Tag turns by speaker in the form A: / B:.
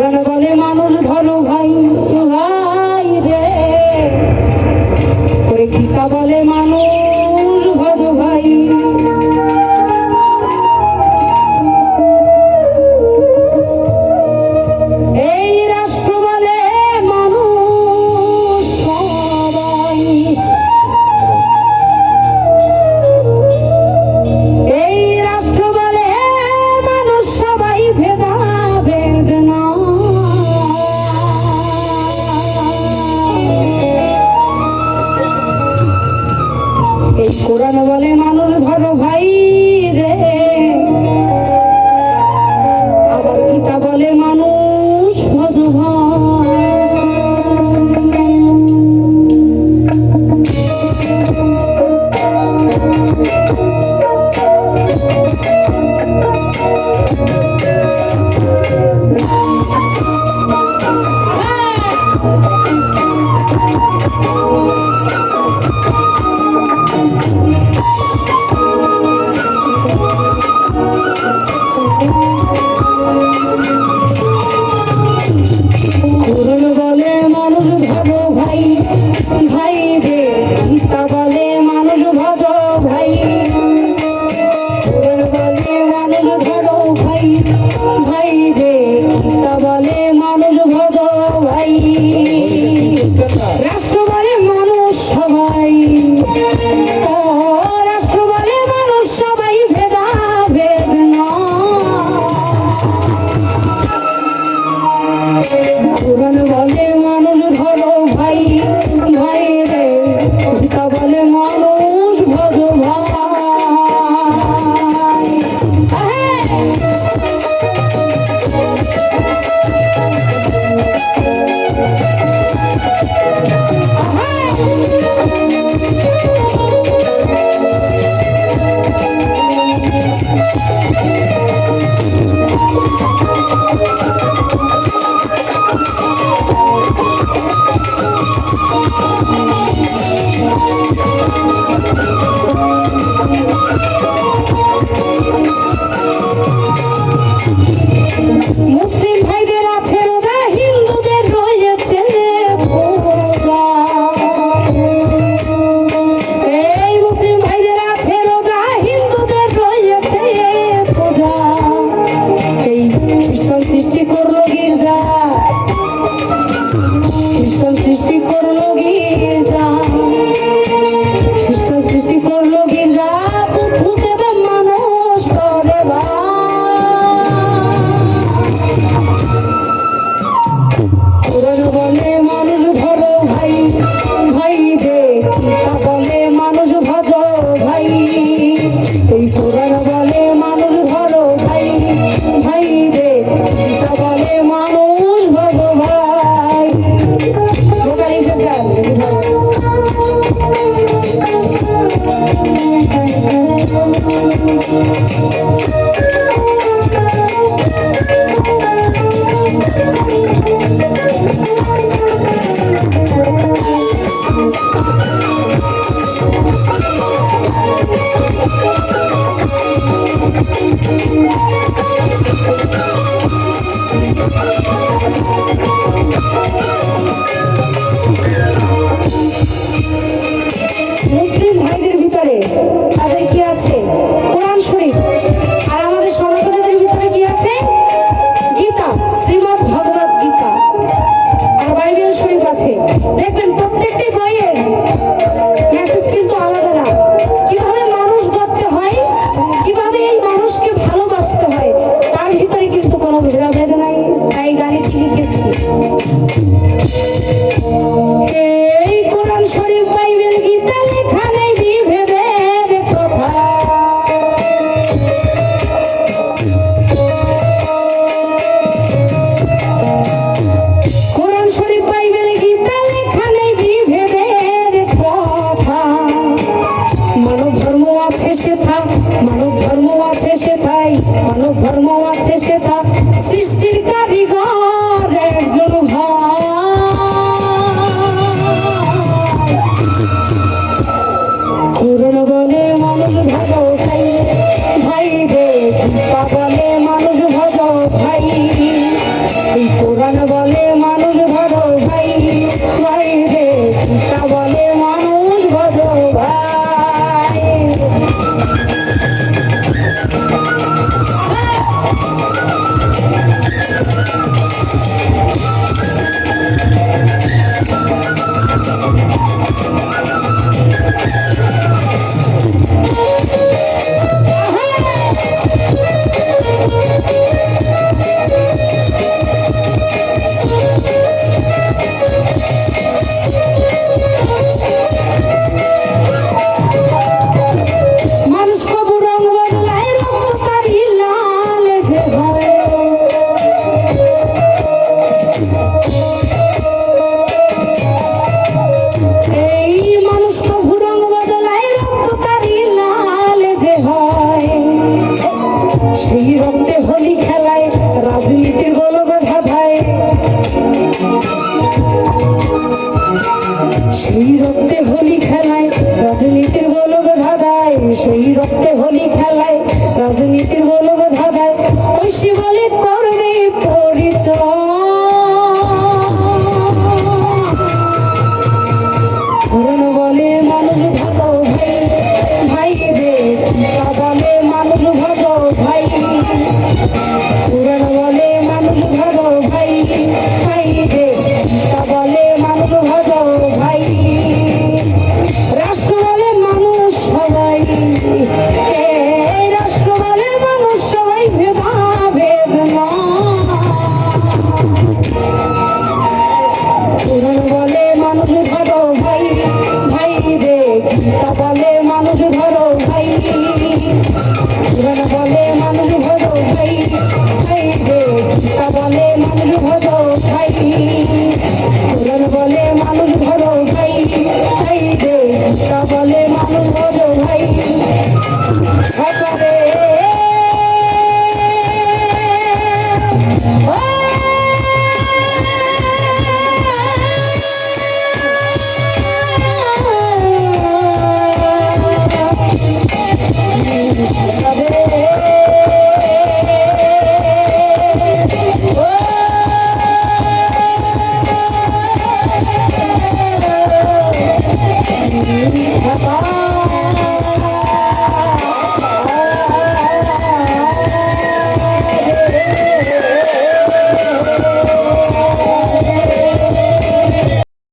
A: কোরআন বলে মানুষ ধরো ভাই। বলে মানুষ ধরো ভাই ভাই রে বলে মানুষ ভগো ভাই Thank you. আছে সে থাক। মানব ধর্ম আছে সে তাই মানব ধর্ম আছে সে থাক। Thank you.